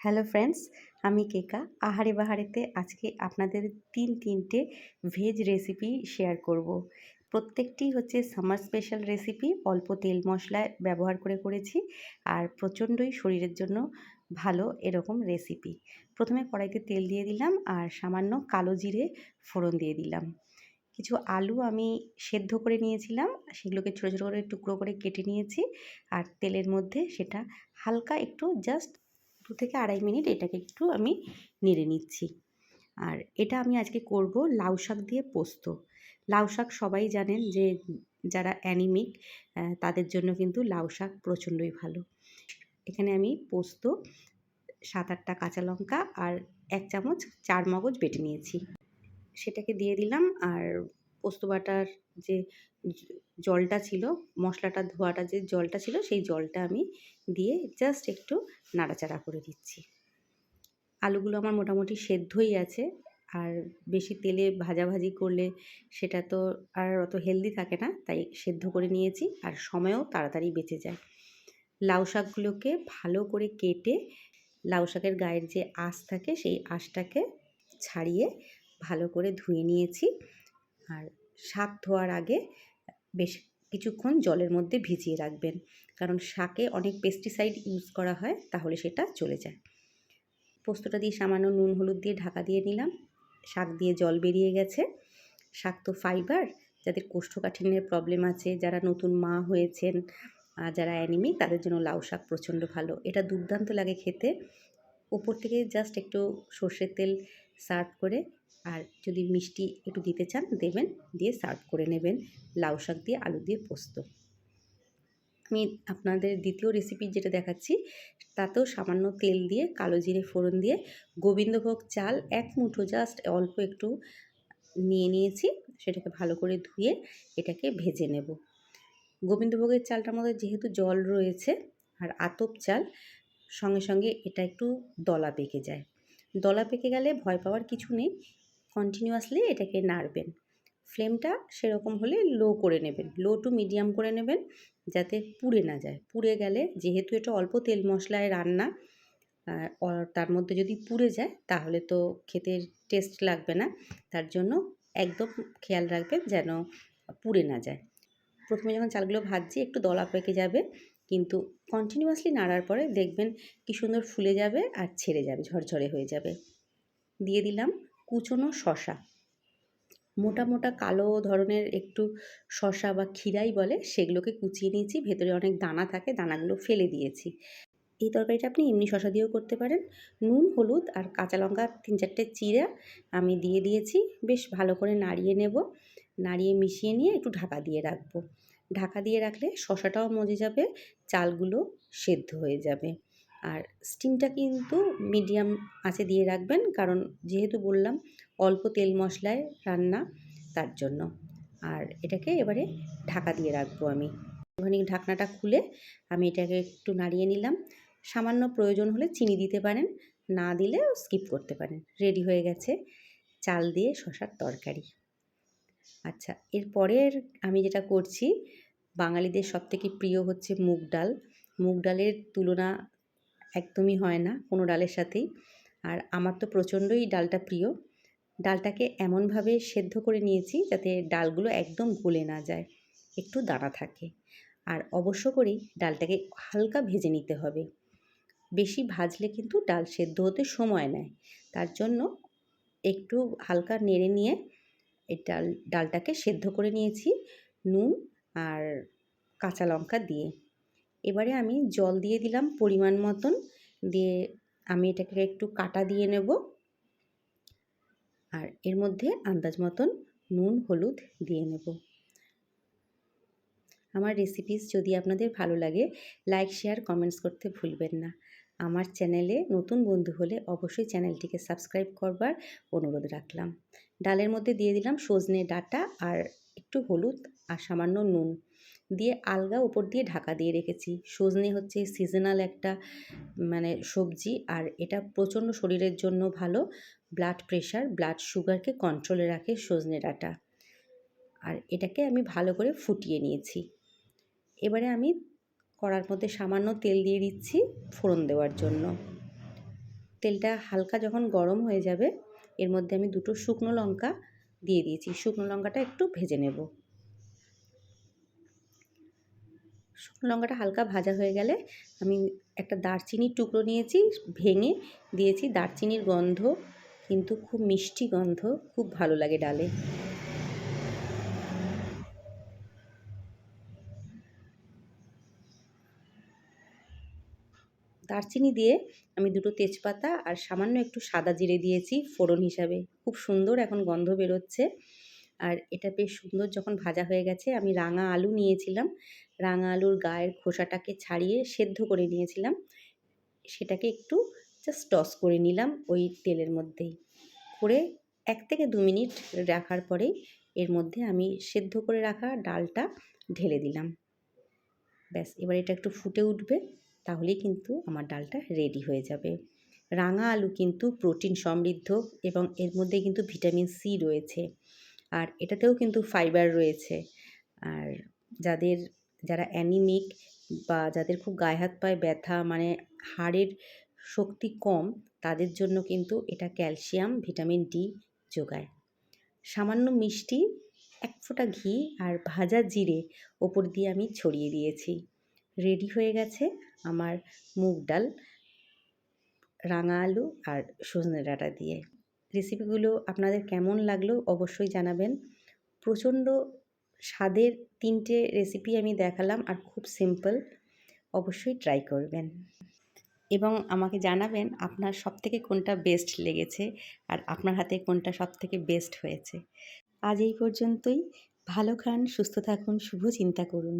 Hello friends, আমি কেকা। আহারে বাহারেতে আজকে আপনাদের তিন তিনটে ভেজ রেসিপি শেয়ার করব। প্রত্যেকটি হচ্ছে সামার স্পেশাল রেসিপি, অল্প তেল মশলা ব্যবহার করে করেছি আর প্রচণ্ডই শরীরের জন্য ভালো এরকম রেসিপি। প্রথমে কড়াইতে তেল দিয়ে দিলাম আর সামান্য কালো জিরে ফোড়ন দিয়ে দিলাম। কিছু আলু আমি সেদ্ধ করে নিয়েছিলাম, সেগুলোকে ছোটো ছোটো করে টুকরো করে কেটে নিয়েছি আর তেলের মধ্যে সেটা হালকা একটু জাস্ট দু থেকে আড়াই মিনিট এটাকে একটু আমি নেড়ে নিচ্ছি। আর এটা আমি আজকে করব লাউ শাক দিয়ে পোস্ত। লাউ শাক সবাই জানেন যে যারা অ্যানিমিক তাদের জন্য কিন্তু লাউ শাক প্রচণ্ডই ভালো। এখানে আমি পোস্ত, সাত আটটা কাঁচা লঙ্কা আর এক চামচ চার মগজ বেটে নিয়েছি। সেটাকে দিয়ে দিলাম আর পোস্ত বাটার যে জলটা ছিল, মশলাটা, ধোয়াটা যে জলটা ছিল, সেই জলটা আমি দিয়ে জাস্ট একটু নাড়াচাড়া করে দিচ্ছি। আলুগুলো আমার মোটামুটি সেদ্ধই আছে, আর বেশি তেলে ভাজাভাজি করলে সেটা তো আর অত হেলদি থাকে না, তাই সেদ্ধ করে নিয়েছি, আর সময়ও তাড়াতাড়ি বেঁচে যায়। লাউ শাকগুলোকে ভালো করে কেটে লাউ শাকের গায়ের যে আঁশ থাকে, সেই আঁশটাকে ছাড়িয়ে ভালো করে ধুয়ে নিয়েছি, আর শাক ধোয়ার আগে বেশ কিছুক্ষণ জলের মধ্যে ভিজিয়ে রাখবেন। কারণ শাকে অনেক পেস্টিসাইড ইউজ করা হয়, তাহলে সেটা চলে যায়। পোস্তটা দিয়ে সামান্য নুন, হলুদ দিয়ে ঢাকা দিয়ে নিলাম। শাক দিয়ে জল বেরিয়ে গেছে। শাক তো ফাইবার যাদের কোষ্ঠকাঠিন্যের প্রবলেম আছে, যারা নতুন মা হয়েছেন যারা অ্যানিমিক তাদের জন্য লাউ শাক প্রচণ্ড ভালো। এটা দুর্দান্ত লাগে খেতে। ওপর থেকে জাস্ট একটু সর্ষের তেল সার্ভ করে আর যদি মিষ্টি একটু দিতে চান, দেবেন। দিয়ে সার্ভ করে নেবেন লাউ শাক দিয়ে আলু দিয়ে পোস্ত। আমি আপনাদের দ্বিতীয় রেসিপি যেটা দেখাচ্ছি, তাতেও সামান্য তেল দিয়ে, কালো জিরে ফোড়ন দিয়ে গোবিন্দভোগ চাল এক মুঠো জাস্ট অল্প একটু নিয়ে নিয়েছি, সেটাকে ভালো করে ধুয়ে এটাকে ভেজে নেব। গোবিন্দভোগের চালটার মধ্যে যেহেতু জল রয়েছে আর আতপ চাল সঙ্গে সঙ্গে এটা একটু দলা পেকে যায়। দলা পেকে গেলে ভয় পাওয়ার কিছু নেই কন্টিনিউয়াসলি এটাকে নাড়বেন। ফ্লেমটা সেরকম হলে লো করে নেবেন লো টু মিডিয়াম করে নেবেন, যাতে পুড়ে না যায়। পুড়ে গেলে যেহেতু এটা অল্প তেল মশলায় রান্না তার মধ্যে যদি পুড়ে যায়, তাহলে তো খেতে টেস্ট লাগবে না। তার জন্য একদম খেয়াল রাখবেন যেন পুড়ে না যায়। প্রথমে যখন চালগুলো ভাজছি, একটু দলা পেকে যাবে। কিন্তু কন্টিনিউয়াসলি নাড়ার পরে দেখবেন কি সুন্দর ফুলে যাবে আর ছেড়ে যাবে, ঝরঝরে হয়ে যাবে। দিয়ে দিলাম কুচনো শশা মোটা মোটা কালো ধরনের একটু শশা বা ক্ষীরাই বলে সেগুলোকে কুচিয়ে নিয়েছি, ভেতরে অনেক দানা থাকে, দানাগুলো ফেলে দিয়েছি। এই তরকারিটা আপনি এমনি শশা দিয়েও করতে পারেন। নুন, হলুদ আর কাঁচা লঙ্কা তিন চারটে চিরা আমি দিয়ে দিয়েছি। বেশ ভালো করে নাড়িয়ে নেব। নাড়িয়ে মিশিয়ে নিয়ে একটু ঢাকা দিয়ে রাখব। ঢাকা দিয়ে রাখলে শশাটাও মজে যাবে, চালগুলো সেদ্ধ হয়ে যাবে। আর স্টিমটা কিন্তু মিডিয়াম আঁচে দিয়ে রাখবেন, কারণ যেহেতু বললাম অল্প তেল মশলায় রান্না তার জন্য। আর এটাকে এবারে ঢাকা দিয়ে রাখব আমি। ওখানে ঢাকনাটা খুলে আমি এটাকে একটু নাড়িয়ে নিলাম। সামান্য প্রয়োজন হলে চিনি দিতে পারেন, না দিলে স্কিপ করতে পারেন। রেডি হয়ে গেছে চাল দিয়ে শশার তরকারি। আচ্ছা এরপরের আমি যেটা করছি, বাঙালিদের সবথেকে প্রিয় হচ্ছে মুগ ডাল। মুগ ডালের তুলনা একদমই হয় না কোনো ডালের সাথেই। আর আমার তো প্রচণ্ডই ডালটা প্রিয়। ডালটাকে এমনভাবে সেদ্ধ করে নিয়েছি যাতে ডালগুলো একদম গলে না যায়, একটু দানা থাকে। আর অবশ্য করেই ডালটাকে হালকা ভেজে নিতে হবে। বেশি ভাজলে কিন্তু ডাল সেদ্ধ হতে সময় নেয়। তার জন্য একটু হালকা নেড়ে নিয়ে এই ডাল, ডালটাকে সেদ্ধ করে নিয়েছি নুন আর কাঁচা লঙ্কা দিয়ে। এবারে আমি জল দিয়ে দিলাম পরিমাণ মতন। দিয়ে আমি এটাকে একটু কাটা দিয়ে নেব। আর এর মধ্যে আন্দাজ মতন নুন, হলুদ দিয়ে নেব। আমার রেসিপিস যদি আপনাদের ভালো লাগে লাইক শেয়ার কমেন্টস করতে ভুলবেন না। আমার চ্যানেলে নতুন বন্ধু হলে অবশ্যই চ্যানেলটিকে সাবস্ক্রাইব করবার অনুরোধ রাখলাম। ডালের মধ্যে দিয়ে দিলাম সজনে ডাটা আর একটু হলুদ আর সামান্য নুন। দিয়ে আলগা উপর দিয়ে ঢাকা দিয়ে রেখেছি। সজনে হচ্ছে সিজনাল একটা মানে সবজি আর এটা প্রচণ্ড শরীরের জন্য ভালো। ব্লাড প্রেশার ব্লাড সুগারকে কন্ট্রোলে রাখে সজনে ডাটা। আর এটাকে আমি ভালো করে ফুটিয়ে নিয়েছি। এবারে আমি কড়ার মধ্যে সামান্য তেল দিয়ে দিচ্ছি ফোড়ন দেওয়ার জন্য। তেলটা হালকা যখন গরম হয়ে যাবে, এর মধ্যে আমি দুটো শুকনো লঙ্কা দিয়ে দিয়েছি। শুকনো লঙ্কাটা একটু ভেজে নেব। শুকনো লঙ্কাটা হালকা ভাজা হয়ে গেলে আমি একটা দারচিনির টুকরো নিয়েছি, ভেঙে দিয়েছি। দারচিনির গন্ধ, কিন্তু খুব মিষ্টি গন্ধ, খুব ভালো লাগে ডালে। দারচিনি দিয়ে আমি দুটো তেজপাতা আর সামান্য একটু সাদা জিরে দিয়েছি ফোড়ন হিসাবে। খুব সুন্দর এখন গন্ধ বেরোচ্ছে। আর এটা বেশ সুন্দর যখন ভাজা হয়ে গেছে, আমি রাঙা আলু নিয়েছিলাম। রাঙা আলুর গায়ের খোসাটাকে ছাড়িয়ে সেদ্ধ করে নিয়েছিলাম। সেটাকে একটু জাস্ট টস করে নিলাম ওই তেলের মধ্যেই। করে এক থেকে দু মিনিট রাখার পরেই এর মধ্যে আমি সেদ্ধ করে রাখা ডালটা ঢেলে দিলাম। ব্যাস, এবার এটা একটু ফুটে উঠবে। তাহলেই কিন্তু আমার ডালটা রেডি হয়ে যাবে। রাঙা আলু কিন্তু প্রোটিন সমৃদ্ধ এবং এর মধ্যে কিন্তু ভিটামিন সি রয়েছে। আর এটাতেও কিন্তু ফাইবার রয়েছে। আর যাদের, যারা অ্যানিমিক বা যাদের খুব গায়ে হাত পায়ে ব্যথা মানে হাড়ের শক্তি কম, তাদের জন্য কিন্তু এটা ক্যালসিয়াম ভিটামিন ডি যোগায়। সামান্য মিষ্টি, এক ফোঁটা ঘি আর ভাজা জিরে ওপর দিয়ে আমি ছড়িয়ে দিয়েছি। রেডি হয়ে গেছে আমার মুগ ডাল, রাঙা আলু আর সজনে ডাঁটা দিয়ে। রেসিপিগুলো আপনাদের কেমন লাগল অবশ্যই জানাবেন। প্রচণ্ড স্বাদের তিনটে রেসিপি আমি দেখালাম আর খুব সিম্পল অবশ্যই ট্রাই করবেন। এবং আমাকে জানাবেন আপনার সবথেকে কোনটা বেস্ট লেগেছে আর আপনার হাতে কোনটা সবথেকে বেস্ট হয়েছে। আজ এই পর্যন্তই। ভালো খান, সুস্থ থাকুন, শুভ চিন্তা করুন।